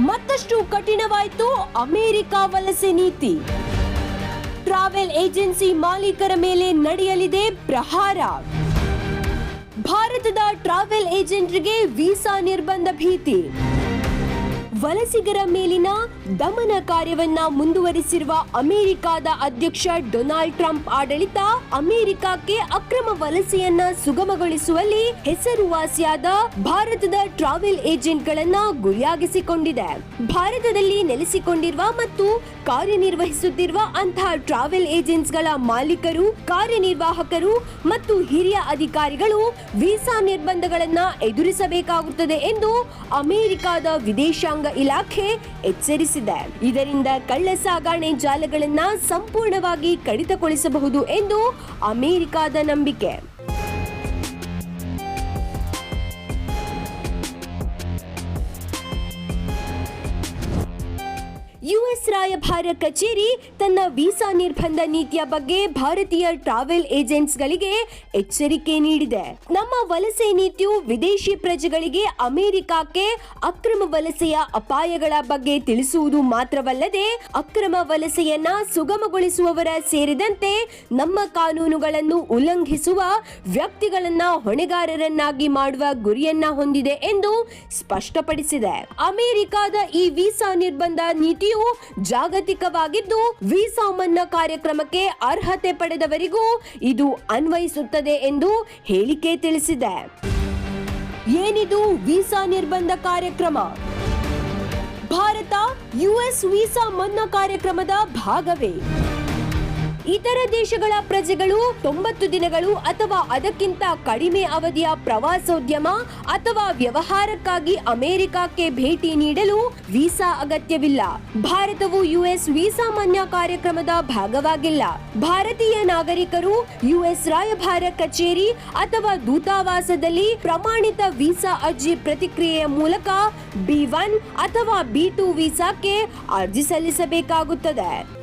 ಮತ್ತಷ್ಟು ಕಠಿಣವಾಯಿತು ಅಮೆರಿಕ ವಲಸೆ ನೀತಿ. ಟ್ರಾವೆಲ್ ಏಜೆನ್ಸಿ ಮಾಲೀಕರ ಮೇಲೆ ನಡೆಯಲಿದೆ ಪ್ರಹಾರ. ಭಾರತದ ಟ್ರಾವೆಲ್ ಏಜೆಂಟ್ರಿಗೆ ವೀಸಾ ನಿರ್ಬಂಧ ಭೀತಿ. ವಲಸಿಗರ ಮೇಲಿನ ದಮನ ಕಾರ್ಯವನ್ನ ಮುಂದುವರಿಸಿರುವ ಅಮೆರಿಕದ ಅಧ್ಯಕ್ಷ ಡೊನಾಲ್ಡ್ ಟ್ರಂಪ್ ಆಡಳಿತ ಅಮೆರಿಕಕ್ಕೆ ಅಕ್ರಮ ವಲಸೆಯನ್ನ ಸುಗಮಗೊಳಿಸುವಲ್ಲಿ ಹೆಸರುವಾಸಿಯಾದ ಭಾರತದ ಟ್ರಾವೆಲ್ ಏಜೆಂಟ್ಗಳನ್ನ ಗುರಿಯಾಗಿಸಿಕೊಂಡಿದೆ. ಭಾರತದಲ್ಲಿ ನೆಲೆಸಿಕೊಂಡಿರುವ ಮತ್ತು ಕಾರ್ಯನಿರ್ವಹಿಸುತ್ತಿರುವ ಅಂತಹ ಟ್ರಾವೆಲ್ ಏಜೆನ್ಸ್ಗಳ ಮಾಲೀಕರು, ಕಾರ್ಯನಿರ್ವಾಹಕರು ಮತ್ತು ಹಿರಿಯ ಅಧಿಕಾರಿಗಳು ವೀಸಾ ನಿರ್ಬಂಧಗಳನ್ನ ಎದುರಿಸಬೇಕಾಗುತ್ತದೆ ಎಂದು ಅಮೆರಿಕದ ವಿದೇಶಾಂಗ ಇಲಾಖೆ ಎಚ್ಚರಿಸಿದೆ. ಇದರಿಂದ ಕಳ್ಳ ಸಾಗಾಣೆ ಜಾಲಗಳನ್ನ ಸಂಪೂರ್ಣವಾಗಿ ಕಡಿತಗೊಳಿಸಬಹುದು ಎಂದು ಅಮೆರಿಕಾದ ನಂಬಿಕೆ. ಯುಎಸ್ ರಾಯಭಾರ ಕಚೇರಿ ತನ್ನ ವೀಸಾ ನಿರ್ಬಂಧ ನೀತಿಯ ಬಗ್ಗೆ ಭಾರತೀಯ ಟ್ರಾವೆಲ್ ಏಜೆಂಟ್ಸ್ಗಳಿಗೆ ಎಚ್ಚರಿಕೆ ನೀಡಿದೆ. ನಮ್ಮ ವಲಸೆ ನೀತಿಯು ವಿದೇಶಿ ಪ್ರಜೆಗಳಿಗೆ ಅಮೆರಿಕಕ್ಕೆ ಅಕ್ರಮ ವಲಸೆಯ ಅಪಾಯಗಳ ಬಗ್ಗೆ ತಿಳಿಸುವುದು ಮಾತ್ರವಲ್ಲದೆ ಅಕ್ರಮ ವಲಸೆಯನ್ನ ಸುಗಮಗೊಳಿಸುವವರ ಸೇರಿದಂತೆ ನಮ್ಮ ಕಾನೂನುಗಳನ್ನು ಉಲ್ಲಂಘಿಸುವ ವ್ಯಕ್ತಿಗಳನ್ನ ಹೊಣೆಗಾರರನ್ನಾಗಿ ಮಾಡುವ ಗುರಿಯನ್ನ ಹೊಂದಿದೆ ಎಂದು ಸ್ಪಷ್ಟಪಡಿಸಿದೆ. ಅಮೆರಿಕದ ಈ ವೀಸಾ ನಿರ್ಬಂಧ ನೀತಿಯು ಜಾಗತಿಕವಾಗಿದ್ದು ವೀಸಾ ಮನ್ನಾ ಕಾರ್ಯಕ್ರಮಕ್ಕೆ ಅರ್ಹತೆ ಪಡೆದವರಿಗೂ ಇದು ಅನ್ವಯಿಸುತ್ತದೆ ಎಂದು ಹೇಳಿಕೆ ತಿಳಿಸಿದೆ. ಏನಿದು ವೀಸಾ ನಿರ್ಬಂಧ ಕಾರ್ಯಕ್ರಮ? ಭಾರತ ಯುಎಸ್ ವೀಸಾ ಮನ್ನಾ ಕಾರ್ಯಕ್ರಮದ ಭಾಗವೇ. ಇತರ ದೇಶಗಳ ಪ್ರಜೆಗಳು ತೊಂಬತ್ತು ದಿನಗಳು ಅಥವಾ ಅದಕ್ಕಿಂತ ಕಡಿಮೆ ಅವಧಿಯ ಪ್ರವಾಸೋದ್ಯಮ ಅಥವಾ ವ್ಯವಹಾರಕ್ಕಾಗಿ ಅಮೆರಿಕಕ್ಕೆ ಭೇಟಿ ನೀಡಲು ವೀಸಾ ಅಗತ್ಯವಿಲ್ಲ. ಭಾರತವು ಯುಎಸ್ ವೀಸಾ ಮಾನ್ಯ ಕಾರ್ಯಕ್ರಮದ ಭಾಗವಾಗಿಲ್ಲ. ಭಾರತೀಯ ನಾಗರಿಕರು ಯುಎಸ್ ರಾಯಭಾರ ಕಚೇರಿ ಅಥವಾ ದೂತಾವಾಸದಲ್ಲಿ ಪ್ರಮಾಣಿತ ವೀಸಾ ಅರ್ಜಿ ಪ್ರತಿಕ್ರಿಯೆಯ ಮೂಲಕ ಬಿ ಒನ್ ಅಥವಾ ಬಿ ಟು ವೀಸಾಕ್ಕೆ ಅರ್ಜಿ ಸಲ್ಲಿಸಬೇಕಾಗುತ್ತದೆ.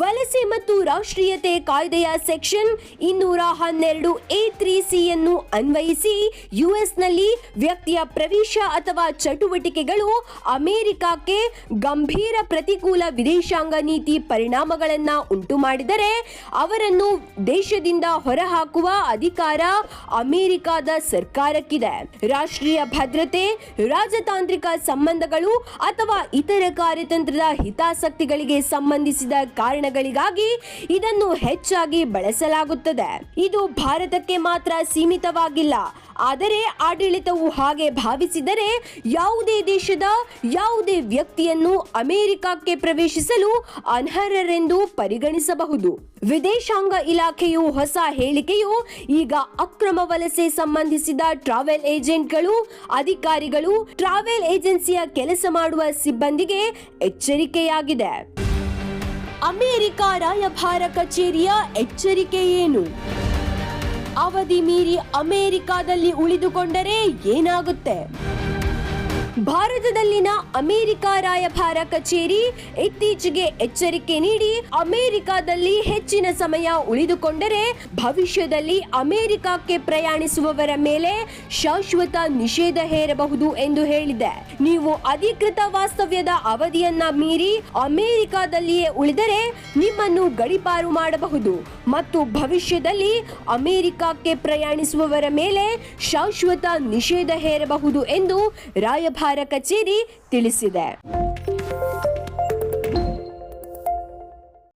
ವಲಸೆ ಮತ್ತು ರಾಷ್ಟ್ರೀಯತೆ ಕಾಯ್ದೆಯ ಸೆಕ್ಷನ್ ಇನ್ನೂರ ಹನ್ನೆರಡು ಎ ತ್ರೀ ಸಿಯನ್ನು ಅನ್ವಯಿಸಿ ಯುಎಸ್ನಲ್ಲಿ ವ್ಯಕ್ತಿಯ ಪ್ರವೇಶ ಅಥವಾ ಚಟುವಟಿಕೆಗಳು ಅಮೆರಿಕಕ್ಕೆ ಗಂಭೀರ ಪ್ರತಿಕೂಲ ವಿದೇಶಾಂಗ ನೀತಿ ಪರಿಣಾಮಗಳನ್ನು ಉಂಟು ಮಾಡಿದರೆ ಅವರನ್ನು ದೇಶದಿಂದ ಹೊರಹಾಕುವ ಅಧಿಕಾರ ಅಮೆರಿಕದ ಸರ್ಕಾರಕ್ಕಿದೆ. ರಾಷ್ಟ್ರೀಯ ಭದ್ರತೆ, ರಾಜತಾಂತ್ರಿಕ ಸಂಬಂಧಗಳು ಅಥವಾ ಇತರ ಕಾರ್ಯತಂತ್ರದ ಹಿತಾಸಕ್ತಿಗಳಿಗೆ ಸಂಬಂಧಿಸಿದ ಕಾರಣಗಳಿಗಾಗಿ ಇದನ್ನು ಹೆಚ್ಚಾಗಿ ಬಳಸಲಾಗುತ್ತದೆ. ಇದು ಭಾರತಕ್ಕೆ ಮಾತ್ರ ಸೀಮಿತವಾಗಿಲ್ಲ. ಆದರೆ ಆಡಳಿತವು ಹಾಗೆ ಭಾವಿಸಿದರೆ ಯಾವುದೇ ದೇಶದ ಯಾವುದೇ ವ್ಯಕ್ತಿಯನ್ನು ಅಮೆರಿಕಕ್ಕೆ ಪ್ರವೇಶಿಸಲು ಅನರ್ಹರೆಂದು ಪರಿಗಣಿಸಬಹುದು. ವಿದೇಶಾಂಗ ಇಲಾಖೆಯು ಹೊಸ ಹೇಳಿಕೆಯು ಈಗ ಅಕ್ರಮ ವಲಸೆ ಸಂಬಂಧಿಸಿದ ಟ್ರಾವೆಲ್ ಏಜೆಂಟ್ಗಳು, ಅಧಿಕಾರಿಗಳು, ಟ್ರಾವೆಲ್ ಏಜೆನ್ಸಿಯ ಕೆಲಸ ಮಾಡುವ ಸಿಬ್ಬಂದಿಗೆ ಎಚ್ಚರಿಕೆಯಾಗಿದೆ. ಅಮೆರಿಕ ರಾಯಭಾರ ಕಚೇರಿಯ ಎಚ್ಚರಿಕೆ ಏನು? ಅವಧಿ ಮೀರಿ ಅಮೆರಿಕಾದಲ್ಲಿ ಉಳಿದುಕೊಂಡರೆ ಏನಾಗುತ್ತೆ? ಭಾರತದಲ್ಲಿನ ಅಮೆರಿಕ ರಾಯಭಾರ ಕಚೇರಿ ಇತ್ತೀಚೆಗೆ ಎಚ್ಚರಿಕೆ ನೀಡಿ ಅಮೆರಿಕದಲ್ಲಿ ಹೆಚ್ಚಿನ ಸಮಯ ಉಳಿದುಕೊಂಡರೆ ಭವಿಷ್ಯದಲ್ಲಿ ಅಮೆರಿಕಕ್ಕೆ ಪ್ರಯಾಣಿಸುವವರ ಮೇಲೆ ಶಾಶ್ವತ ನಿಷೇಧ ಹೇರಬಹುದು ಎಂದು ಹೇಳಿದೆ. ನೀವು ಅಧಿಕೃತ ವಾಸ್ತವ್ಯದ ಅವಧಿಯನ್ನ ಮೀರಿ ಅಮೆರಿಕದಲ್ಲಿಯೇ ಉಳಿದರೆ ನಿಮ್ಮನ್ನು ಗಡಿಪಾರು ಮಾಡಬಹುದು ಮತ್ತು ಭವಿಷ್ಯದಲ್ಲಿ ಅಮೆರಿಕಕ್ಕೆ ಪ್ರಯಾಣಿಸುವವರ ಮೇಲೆ ಶಾಶ್ವತ ನಿಷೇಧ ಹೇರಬಹುದು ಎಂದು ರಾಯಭಾರ ಕಚೇರಿ ತಿಳಿಸಿದೆ.